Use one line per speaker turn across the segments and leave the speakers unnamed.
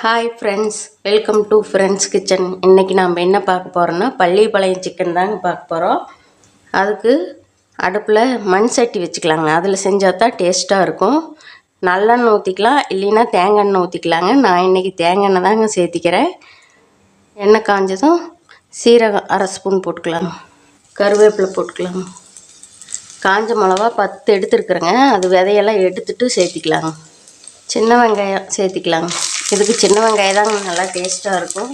Hi friends welcome to friends kitchen இன்றைக்கி நாம் என்ன பார்க்க போகிறோன்னா பள்ளிப்பாளையம் சிக்கன் தாங்க பார்க்க போகிறோம் அதுக்கு அடுப்பில் மண் சட்டி வச்சுக்கலாங்க. அதில் செஞ்சால் தான் டேஸ்ட்டாக இருக்கும். நல்லெண்ணெய் ஊற்றிக்கலாம் இல்லைன்னா தேங்காய் எண்ணெய் ஊற்றிக்கலாங்க நான் இன்றைக்கி தேங்காய் எண்ணெய் தாங்க சேர்த்திக்கிறேன் எண்ணெய் காஞ்சதும் சீரகம் அரை ஸ்பூன் போட்டுக்கலாங்க. கருவேப்பிலை போட்டுக்கலாங்க. காஞ்ச மிளகா பத்து எடுத்துருக்குறேங்க. அது விதையெல்லாம் எடுத்துட்டு சேர்த்திக்கலாங்க சின்ன வெங்காயம் சேர்த்திக்கலாங்க இதுக்கு சின்ன வெங்காயம் தாங்க நல்லா டேஸ்ட்டாக இருக்கும்.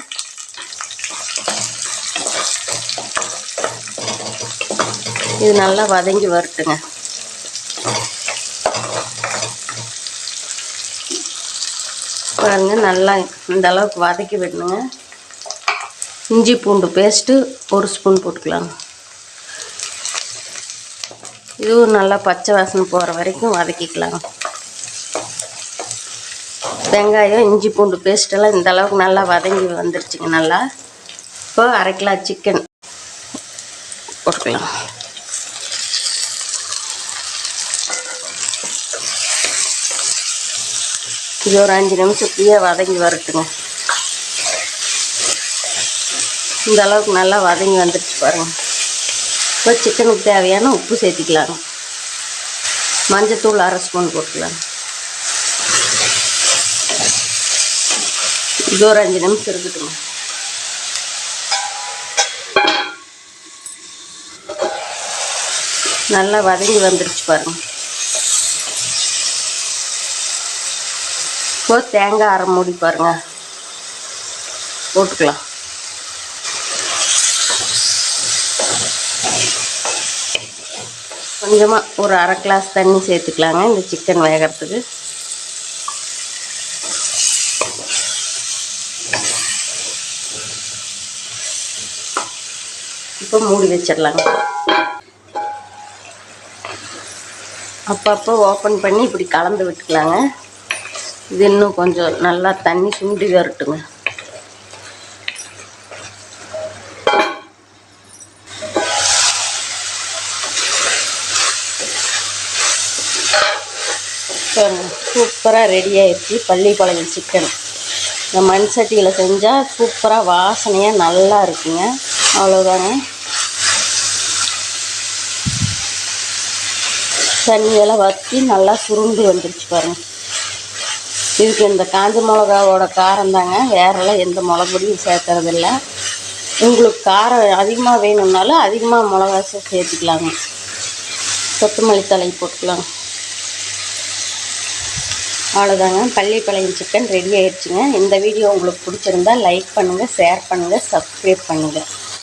இது நல்லா வதங்கி வரட்டுங்க. பாருங்க நல்லா இந்த அளவுக்கு வதக்கி விடணுங்க. இஞ்சி பூண்டு பேஸ்ட்டு ஒரு ஸ்பூன் போட்டுக்கலாங்க இதுவும் நல்லா பச்சை வாசனை போகிற வரைக்கும் வதக்கிக்கலாங்க வெங்காயம் இஞ்சி பூண்டு பேஸ்ட்டெல்லாம் இந்த அளவுக்கு நல்லா வதங்கி வந்துருச்சுங்க நல்லா. இப்போ அரை கிலோ சிக்கன் போட்டுக்கலாம். இது ஒரு அஞ்சு நிமிஷம் இப்படியே வதங்கி வரட்டுங்க. இந்த அளவுக்கு நல்லா வதங்கி வந்துருச்சு பாருங்க. இப்போ சிக்கனுக்கு தேவையான உப்பு சேர்த்திக்கலாங்க. மஞ்சத்தூள் அரை ஸ்பூன் போட்டுக்கலாம். இது ஒரு அஞ்சு நிமிஷம் இருக்கட்டுங்க நல்லா வதங்கி வந்துருச்சு பாருங்க. இப்போ தேங்காய் அரை மூடி பாருங்க. போட்டுக்கலாம். கொஞ்சமாக ஒரு அரை கிளாஸ் தண்ணி சேர்த்துக்கலாங்க இந்த சிக்கன் வேகிறதுக்கு. இப்போ மூடி வச்சிடலாங்க. அப்பப்போ ஓப்பன் பண்ணி இப்படி கலந்து விட்டுக்கலாங்க. இது இன்னும் கொஞ்சம் நல்லா தண்ணி சுண்டி வரட்டுங்க. சூப்பராக ரெடி ஆயிடுச்சு. பள்ளிப்பாளையம் சிக்கன் இந்த மண் சட்டியில் செஞ்சால் சூப்பராக வாசனையாக நல்லா இருக்குங்க. அவ்வளோதாங்க தண்ணியெல்லாம் வற்றி நல்லா சுருண்டு வந்துருச்சு பாருங்க. இதுக்கு இந்த காஞ்ச மிளகாவோட காரம் தாங்க. வேறெல்லாம் எந்த மிளகுடியும் சேர்க்கறதில்ல. உங்களுக்கு காரம் அதிகமாக வேணும்னாலும் அதிகமாக மிளகா சேர்த்துக்கலாங்க. கொத்தமல்லி தலை போட்டுக்கலாங்க. அவ்வளோதாங்க பள்ளிப்பாளையம் சிக்கன் ரெடி ஆயிடுச்சுங்க இந்த வீடியோ உங்களுக்கு பிடிச்சிருந்தா லைக் பண்ணுங்கள் ஷேர் பண்ணுங்கள் சப்ஸ்கிரைப் பண்ணுங்கள்